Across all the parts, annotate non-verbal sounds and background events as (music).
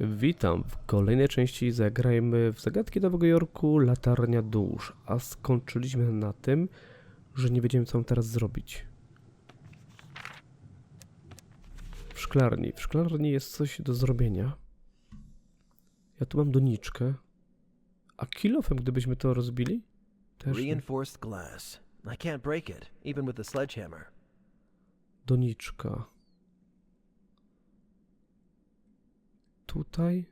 Witam. W kolejnej części zagrajmy w zagadki Nowego Jorku Latarnia Dusz, a skończyliśmy na tym, że nie wiedziałem co mam teraz zrobić. W szklarni. W szklarni jest coś do zrobienia. Ja tu mam doniczkę. A kilofem, gdybyśmy to rozbili? Też nie. Reinforced glass. I can't break it, even with a sledgehammer. Doniczka. Tutaj?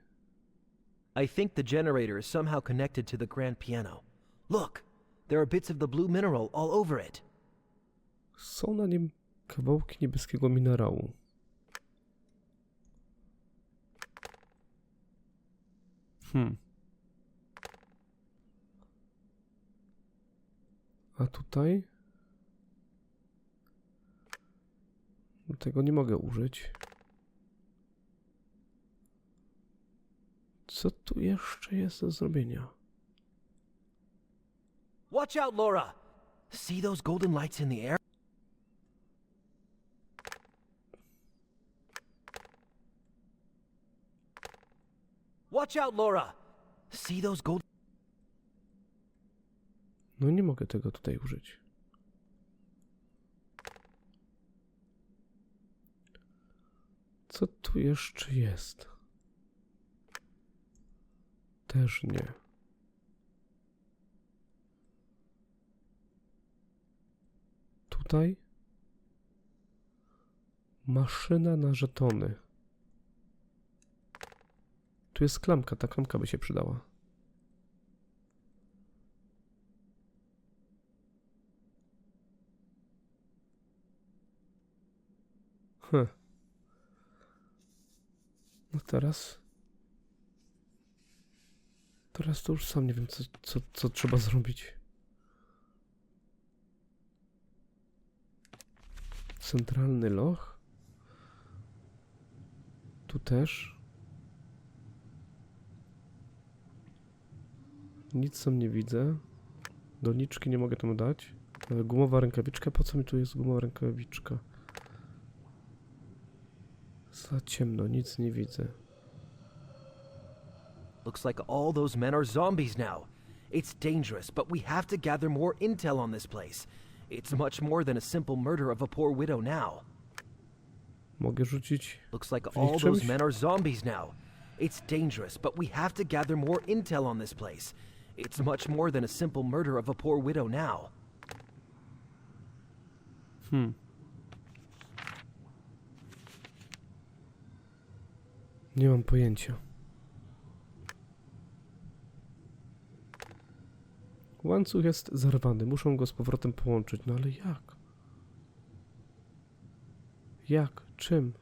I think the generator is somehow connected to the grand piano. Look! There are bits of the blue mineral all over it. Są na nim kawałki niebieskiego minerału. Hmm. A tutaj? Tego nie mogę użyć. Co tu jeszcze jest do zrobienia? Watch out, Laura! See those golden lights in the air? Watch out, Laura! See those gold. No nie mogę tego tutaj użyć. Co tu jeszcze jest? Też nie. Tutaj? Maszyna na żetony. Tu jest klamka, ta klamka by się przydała. Hm. No teraz. Teraz to już sam nie wiem, co, co, co trzeba zrobić. Centralny loch. Tu też. Nic tam nie widzę. Doniczki nie mogę tam dać. Gumowa rękawiczka. Po co mi tu jest gumowa rękawiczka? Za ciemno, nic nie widzę. Looks like all those men are zombies now. It's dangerous, but we have to gather more intel on this place. It's much more than a simple murder of a poor widow now. Mogę rzucić. Looks like all those czymś? men are zombies now. It's dangerous, but we have to gather more intel on this place. It's much more than a simple murder of a poor widow now. Hmm. Nie mam pojęcia. Łańcuch jest zerwany. Muszą go z powrotem połączyć. No ale jak? Jak? Czym?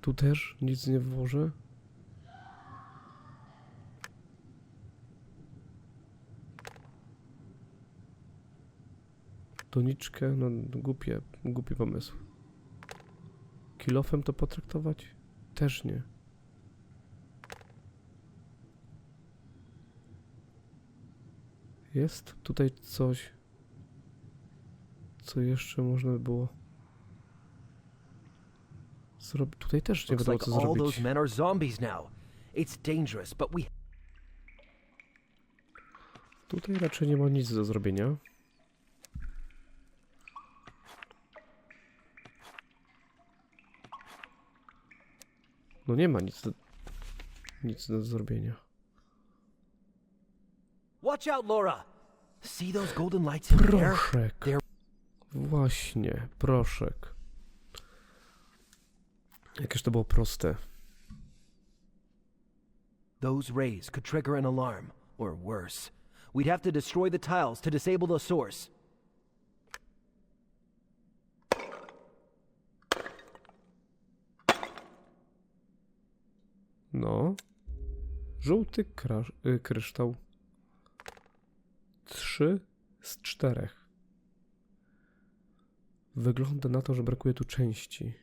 Tu też nic nie włożę? Doniczkę, no głupie, głupi pomysł. Kilofem to potraktować? Też nie. Jest tutaj coś, co jeszcze można by było zrobić. Tutaj też nie wiadomo co zrobić. Tutaj raczej nie ma nic do zrobienia. No nie ma nic do, nic do zrobienia. Watch out, Laura! See those golden lights in the air? Proszek. There- Właśnie, proszek. Jakież to było proste. Those rays could trigger an alarm, or worse. We'd have to destroy the tiles to disable the source. No. Żółty y, kryształ. Trzy z czterech. Wygląda na to, że brakuje tu części.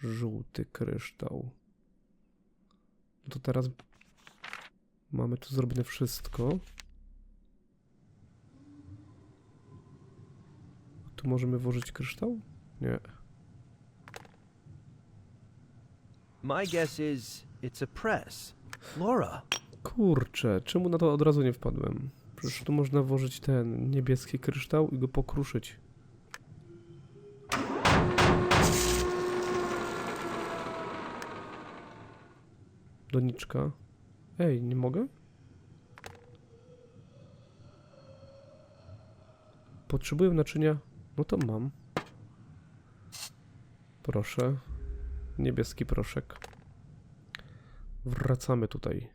Żółty kryształ. No to teraz mamy tu zrobione wszystko. Tu możemy włożyć kryształ? Nie. My guess is it's a press. Laura, Kurczę, czemu na to od razu nie wpadłem? Przecież tu można włożyć ten niebieski kryształ i go pokruszyć. Doniczka. Ej, nie mogę? Potrzebuję naczynia. No to mam. Proszę. Niebieski proszek. Wracamy tutaj.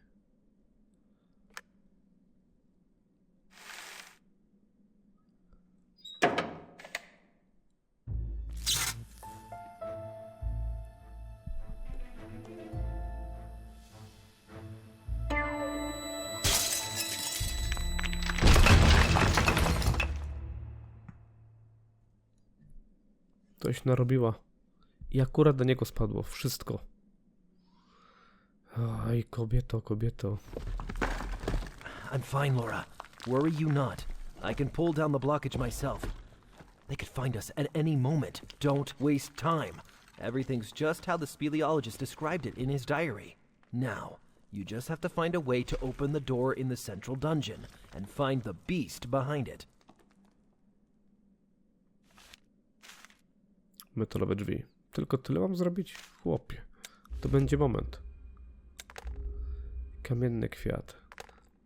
Coś narobiła. I akurat do niego spadło wszystko. Kobieto, kobieto. I'm fine, Laura. Worry you not. I can pull down the blockage myself. They could find us at any moment. Don't waste time. Everything's just how the speleologist described it in his diary. Now, you just have to find a way to open the door in the central dungeon and find the beast behind it. Metalowe drzwi. Tylko tyle mam zrobić? Chłopie. To będzie moment. Kamienny kwiat.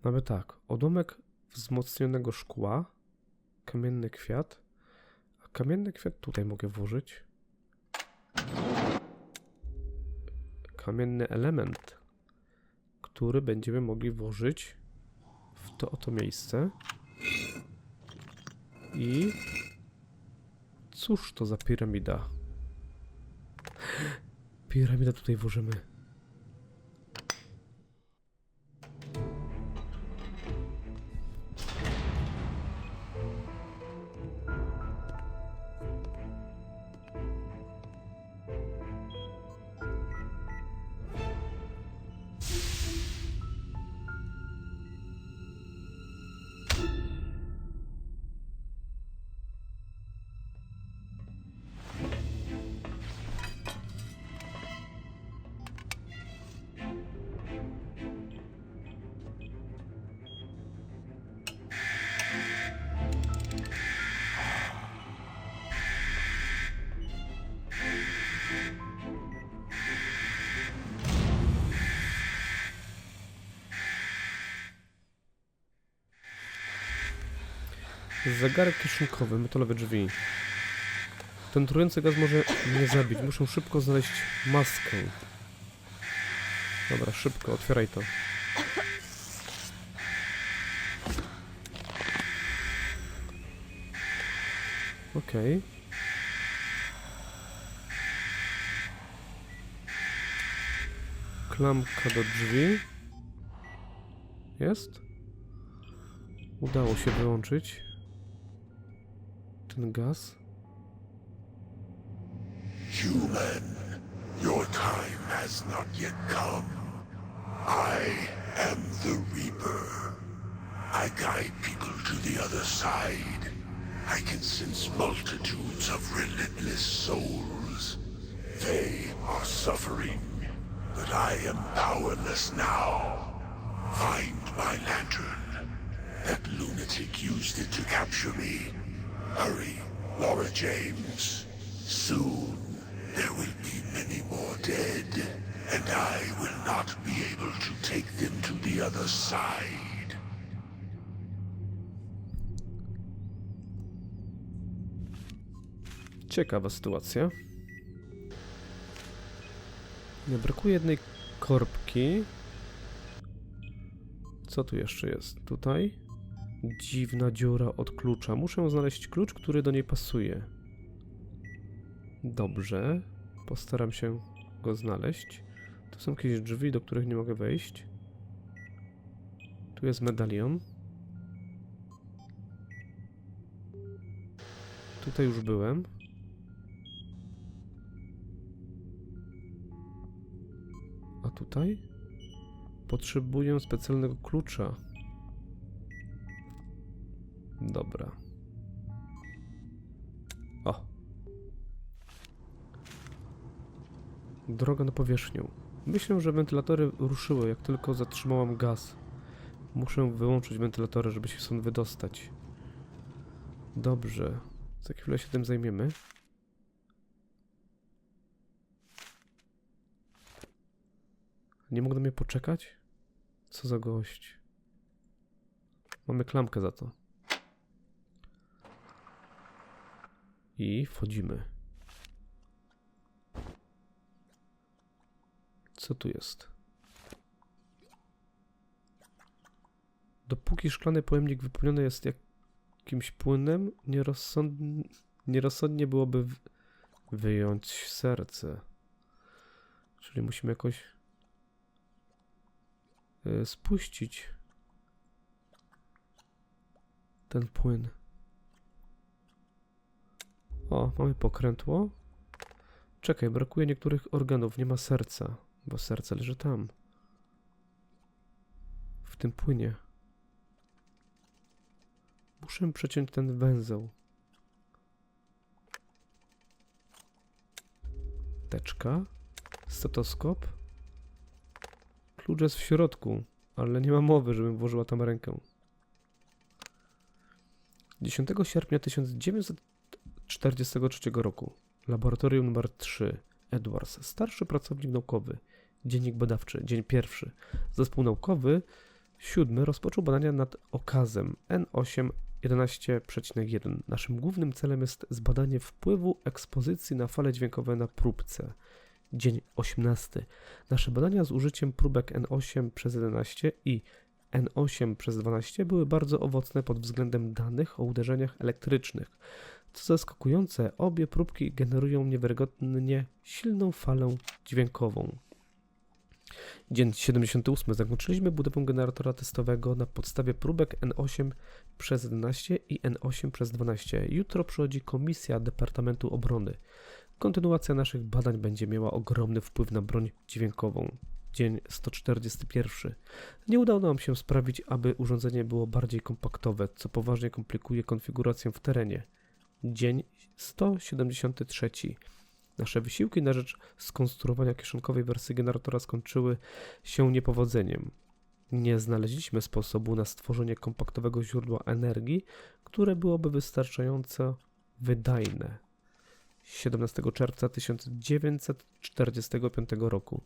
Mamy tak. Odłamek wzmocnionego szkła. Kamienny kwiat. A kamienny kwiat tutaj mogę włożyć. Kamienny element, który będziemy mogli włożyć w to oto miejsce. I Cóż to za piramida? Piramida tutaj włożymy. Zegarek kieszonkowy, metalowe drzwi. Ten trujący gaz może mnie zabić. Muszę szybko znaleźć maskę. Dobra, szybko, otwieraj to. Okej. Klamka do drzwi. Jest? Udało się wyłączyć ten. Human, your time has not yet come. I am the Reaper. I guide people to the other side. I can sense multitudes of relentless souls. They are suffering, but I am powerless now. Find my lantern. That lunatic used it to capture me. Hurry, Laura James. Soon there will be many more dead, and I will not be able to take them to the other side. Ciekawa sytuacja. Nie brakuje jednej korbki. Co tu jeszcze jest? Tutaj? Dziwna dziura od klucza. Muszę znaleźć klucz, który do niej pasuje. Dobrze. Postaram się go znaleźć. Tu są jakieś drzwi, do których nie mogę wejść. Tu jest medalion. Tutaj już byłem. A tutaj? Potrzebuję specjalnego klucza. Dobra. O. Droga na powierzchnię. Myślę, że wentylatory ruszyły, jak tylko zatrzymałam gaz. Muszę wyłączyć wentylatory, żeby się stąd wydostać. Dobrze. Za chwilę się tym zajmiemy. Nie mogą na mnie poczekać? Co za gość. Mamy klamkę za to. I wchodzimy. Co tu jest? Dopóki szklany pojemnik wypełniony jest jakimś płynem, nierozsądnie, nierozsądnie byłoby wyjąć serce. Czyli musimy jakoś y, spuścić ten płyn. O, mamy pokrętło. Czekaj, brakuje niektórych organów, nie ma serca, bo serce leży tam. W tym płynie. Muszę przeciąć ten węzeł. Teczka, stetoskop. Klucz jest w środku, ale nie ma mowy, żebym włożyła tam rękę. 10 sierpnia 1943 roku. Laboratorium nr 3. Edwards, starszy pracownik naukowy. Dziennik badawczy, dzień pierwszy. Zespół naukowy siódmy rozpoczął badania nad okazem N8 11,1. Naszym głównym celem jest zbadanie wpływu ekspozycji na fale dźwiękowe na próbce. Dzień 18. Nasze badania z użyciem próbek N8 przez 11 i N8 przez 12 były bardzo owocne pod względem danych o uderzeniach elektrycznych. Co zaskakujące, obie próbki generują niewiarygodnie silną falę dźwiękową. Dzień 78. Zakończyliśmy budowę generatora testowego na podstawie próbek N8 przez 11 i N8 przez 12. Jutro przychodzi komisja Departamentu Obrony. Kontynuacja naszych badań będzie miała ogromny wpływ na broń dźwiękową. Dzień 141. Nie udało nam się sprawić, aby urządzenie było bardziej kompaktowe, co poważnie komplikuje konfigurację w terenie. Dzień 173. Nasze wysiłki na rzecz skonstruowania kieszonkowej wersji generatora skończyły się niepowodzeniem. Nie znaleźliśmy sposobu na stworzenie kompaktowego źródła energii, które byłoby wystarczająco wydajne. 17 czerwca 1945 roku.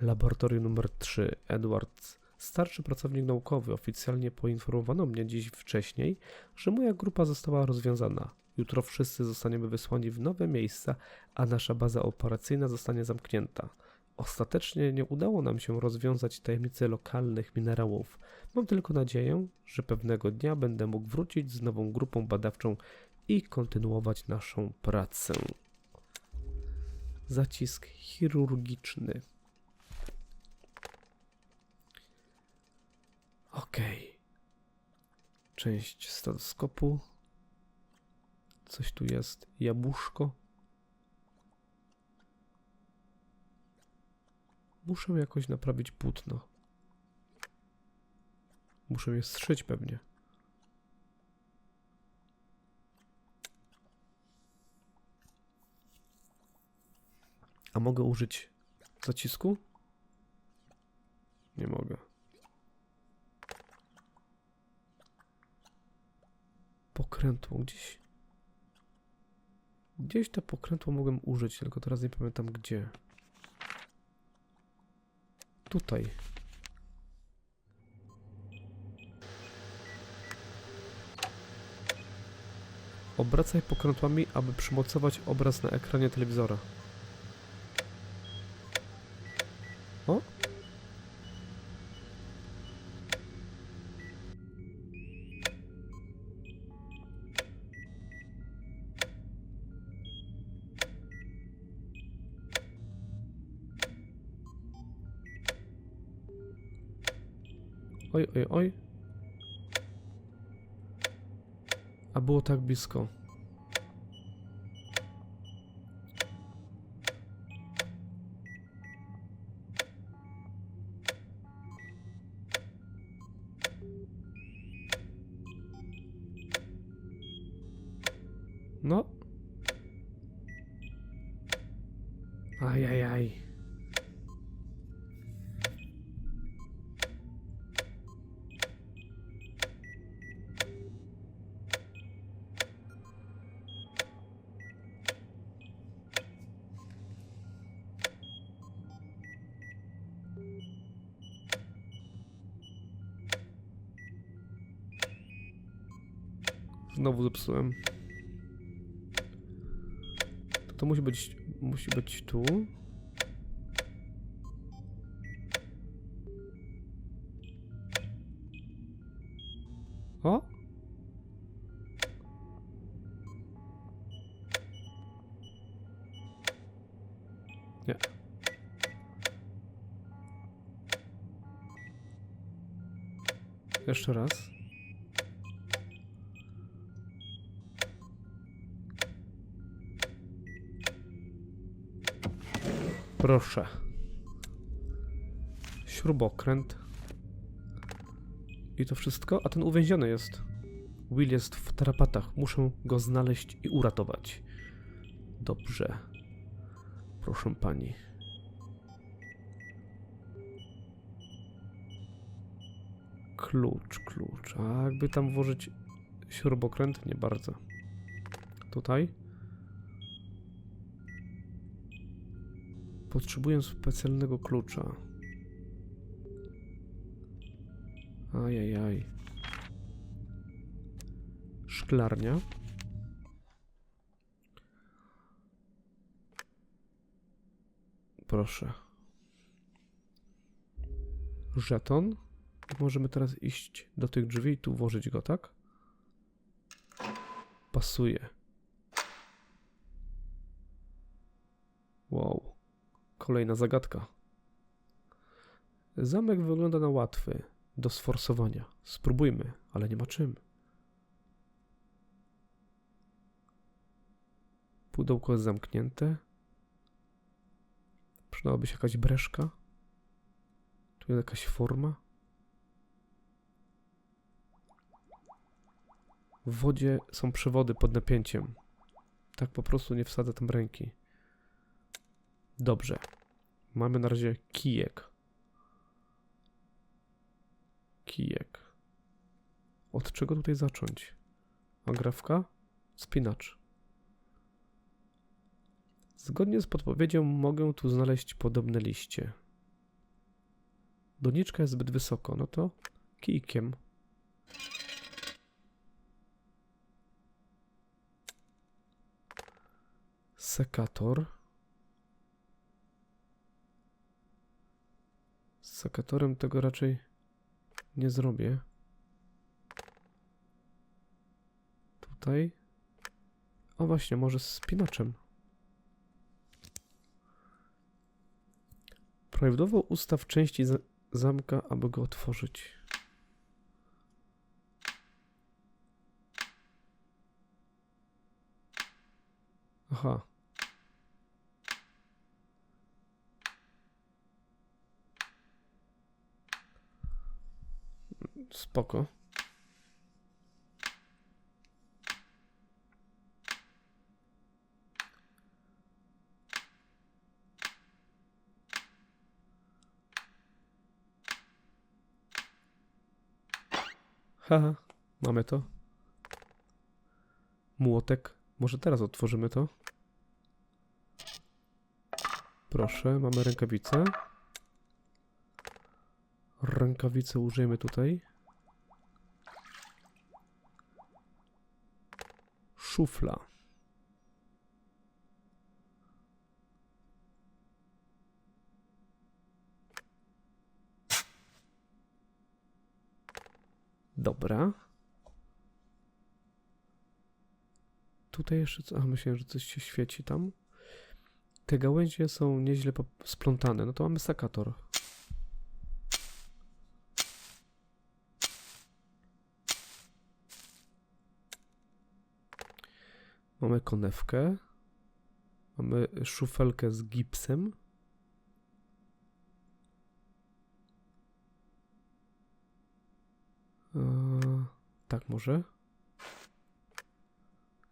Laboratorium nr 3 Edwards, starszy pracownik naukowy, oficjalnie poinformowano mnie dziś wcześniej, że moja grupa została rozwiązana. Jutro wszyscy zostaniemy wysłani w nowe miejsca, a nasza baza operacyjna zostanie zamknięta. Ostatecznie nie udało nam się rozwiązać tajemnicy lokalnych minerałów. Mam tylko nadzieję, że pewnego dnia będę mógł wrócić z nową grupą badawczą i kontynuować naszą pracę. Zacisk chirurgiczny. Okej. Część stetoskopu. Coś tu jest. Jabłuszko. Muszę jakoś naprawić płótno. Muszę je strzyć pewnie. A mogę użyć zacisku? Nie mogę. Pokrętło gdzieś. Gdzieś to pokrętło mogłem użyć, tylko teraz nie pamiętam gdzie. Tutaj. Obracaj pokrętłami, aby przymocować obraz na ekranie telewizora. O? Oj, oj, oj. A było tak blisko. Znowu zepsułem. To, to musi być, musi być tu. O! Nie. Jeszcze raz. Proszę. Śrubokręt. I to wszystko? A ten uwięziony jest. Will jest w tarapatach. Muszę go znaleźć i uratować. Dobrze. Proszę pani. Klucz, klucz. A jakby tam włożyć śrubokręt? Nie bardzo. Tutaj? Potrzebuję specjalnego klucza. Ajajaj. Szklarnia. Proszę. Żeton. Możemy teraz iść do tych drzwi i tu włożyć go, tak? Pasuje. Wow. Kolejna zagadka. Zamek wygląda na łatwy, do sforsowania. Spróbujmy, ale nie ma czym. Pudełko jest zamknięte. Przydałaby się jakaś breszka. Tu jest jakaś forma. W wodzie są przewody pod napięciem. Tak po prostu nie wsadzę tam ręki. Dobrze. Mamy na razie kijek. Kijek. Od czego tutaj zacząć? Agrafka? Spinacz. Zgodnie z podpowiedzią mogę tu znaleźć podobne liście. Doniczka jest zbyt wysoko, no to kijkiem. Sekator. Z sekatorem tego raczej nie zrobię. Tutaj. O właśnie, może z spinaczem. Prawidłowo ustaw części za zamka, aby go otworzyć. Aha. Spoko. Haha, mamy to. Młotek. Może teraz otworzymy to. Proszę, mamy rękawice. Rękawice użyjemy tutaj. Szufla. Dobra. Tutaj jeszcze co? A myślałem, że coś się świeci tam. Te gałęzie są nieźle splątane. No to mamy sakator. Mamy konewkę. Mamy szufelkę z gipsem. Eee, tak może.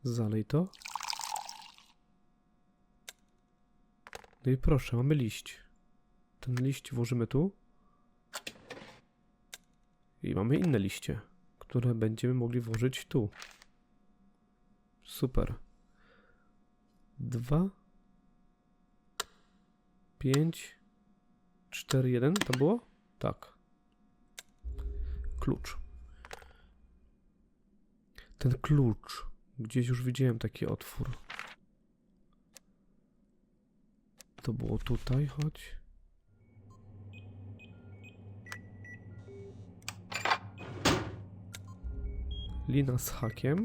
Zalej to. No i proszę, mamy liść. Ten liść włożymy tu. I mamy inne liście, które będziemy mogli włożyć tu. Super. Dwa. Pięć. Cztery, jeden. To było? Tak. Klucz. Ten klucz. Gdzieś już widziałem taki otwór. To było tutaj, chodź. Lina z hakiem.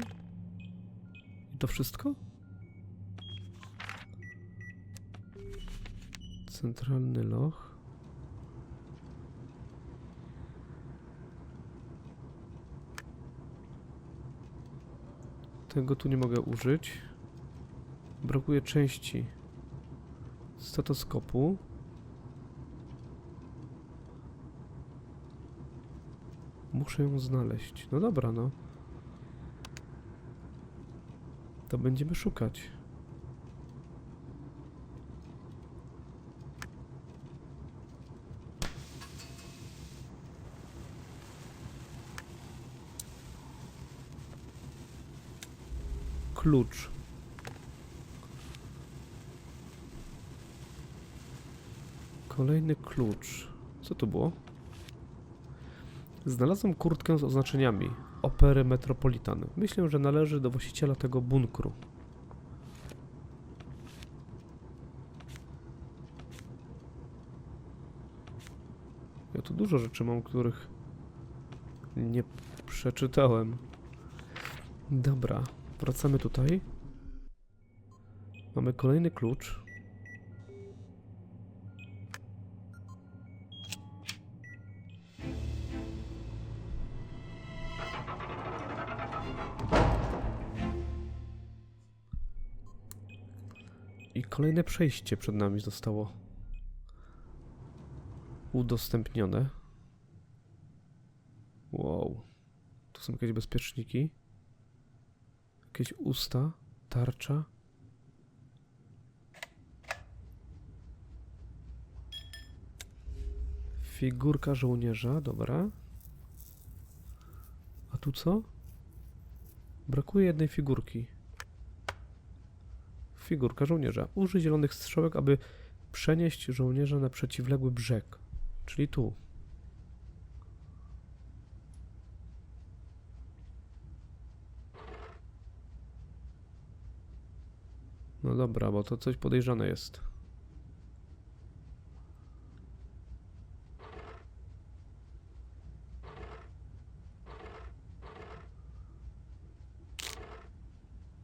To wszystko? Centralny loch. Tego tu nie mogę użyć. Brakuje części stetoskopu. Muszę ją znaleźć. No dobra, no. To będziemy szukać. Klucz. Kolejny klucz. Co to było? Znalazłem kurtkę z oznaczeniami Opery Metropolitan. Myślę, że należy do właściciela tego bunkru. Ja tu dużo rzeczy mam, których nie przeczytałem. Dobra, wracamy tutaj. Mamy kolejny klucz. Kolejne przejście przed nami zostało udostępnione. Wow. Tu są jakieś bezpieczniki. Jakieś usta, tarcza. Figurka żołnierza, dobra. A tu co? Brakuje jednej figurki. Figurka żołnierza. Użyj zielonych strzałek, aby przenieść żołnierza na przeciwległy brzeg. Czyli tu. No dobra, bo to coś podejrzane jest.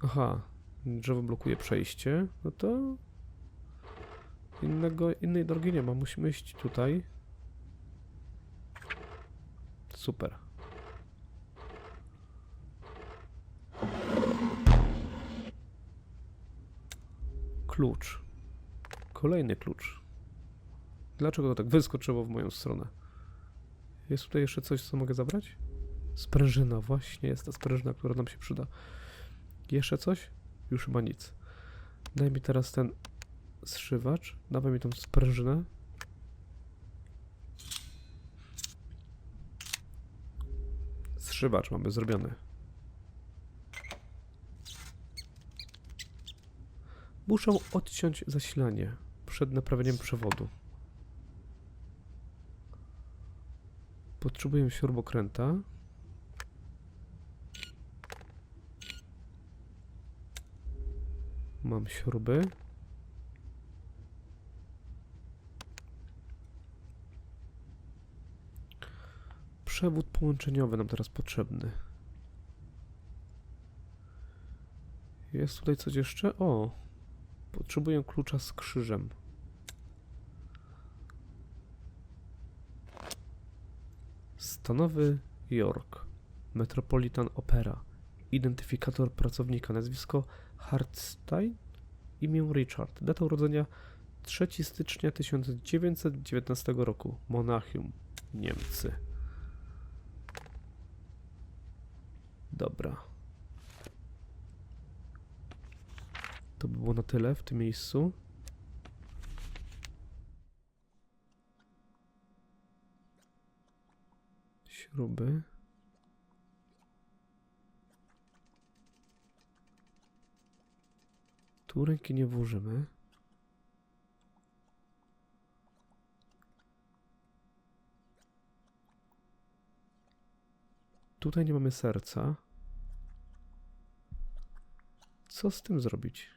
Aha, drzewo blokuje przejście. No to innego, innej drogi nie ma. Musimy iść tutaj. Super. Klucz. Kolejny klucz. Dlaczego to tak wyskoczyło w moją stronę? Jest tutaj jeszcze coś, co mogę zabrać? Sprężyna, właśnie jest ta sprężyna, która nam się przyda. Jeszcze coś? Już chyba nic. Daj mi teraz ten zszywacz. Dawaj mi tą sprężynę. Zszywacz mamy zrobiony. Muszę odciąć zasilanie przed naprawieniem przewodu. Potrzebuję śrubokręta. Mam śruby. Przewód połączeniowy nam teraz potrzebny. Jest tutaj coś jeszcze? O! Potrzebuję klucza z krzyżem. Stanowy York. Metropolitan Opera identyfikator pracownika, nazwisko Hartstein, imię Richard, data urodzenia 3 stycznia 1919 roku, Monachium, Niemcy. Dobra. To by było na tyle w tym miejscu. Śruby. Tu ręki nie włożymy. Tutaj nie mamy serca. Co z tym zrobić?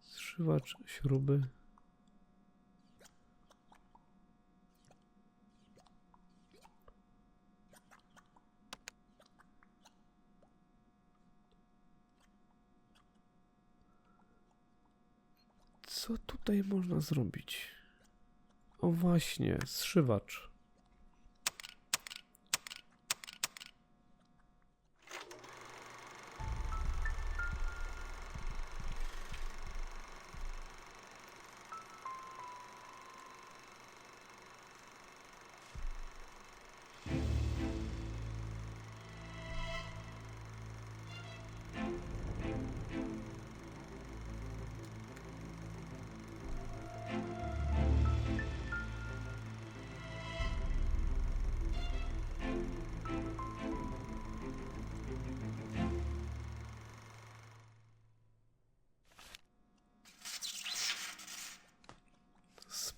Zszywacz, śruby. Co tutaj można zrobić? O właśnie, zszywacz.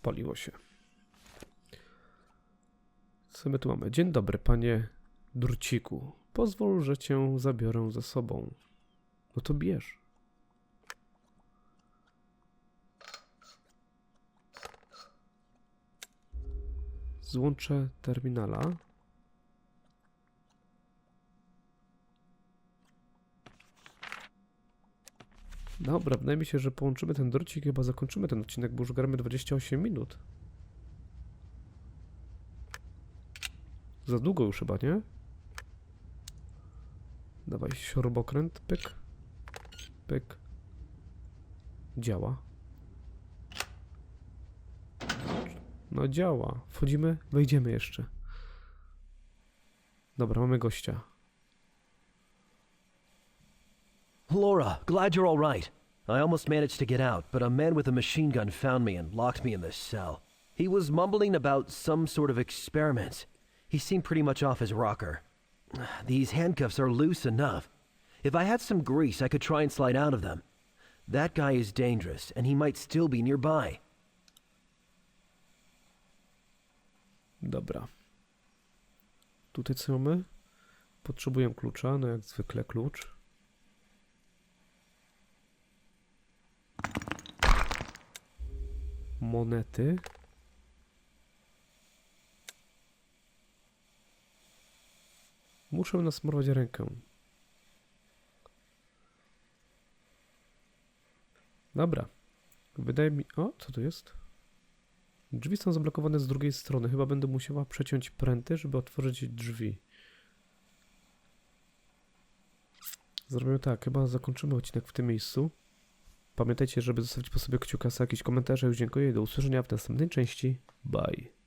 Spaliło się. Co my tu mamy? Dzień dobry, panie Durciku. Pozwól, że cię zabiorę ze sobą. No to bierz. Złączę terminala. Dobra, wydaje mi się, że połączymy ten drocik i chyba zakończymy ten odcinek, bo już gramy 28 minut. Za długo już chyba, nie? Dawaj, śrubokręt, pyk, pyk. Działa. No działa. Wchodzimy, wejdziemy jeszcze. Dobra, mamy gościa. Laura, glad you're all right. I almost managed to get out, but a man with a machine gun found me and locked me in this cell. He was mumbling about some sort of experiment. He seemed pretty much off his rocker. (sighs) These handcuffs are loose enough. If I had some grease, I could try and slide out of them. That guy is dangerous, and he might still be nearby. Dobra. Tutaj co mamy? Potrzebuję klucza, no jak zwykle klucz. Monety. Muszę nasmarować rękę. Dobra. Wydaje mi... O, co to jest? Drzwi są zablokowane z drugiej strony. Chyba będę musiała przeciąć pręty, żeby otworzyć drzwi. Zrobimy tak, chyba zakończymy odcinek w tym miejscu. Pamiętajcie, żeby zostawić po sobie kciuka, jakiś komentarz. Już dziękuję i do usłyszenia w następnej części. Bye.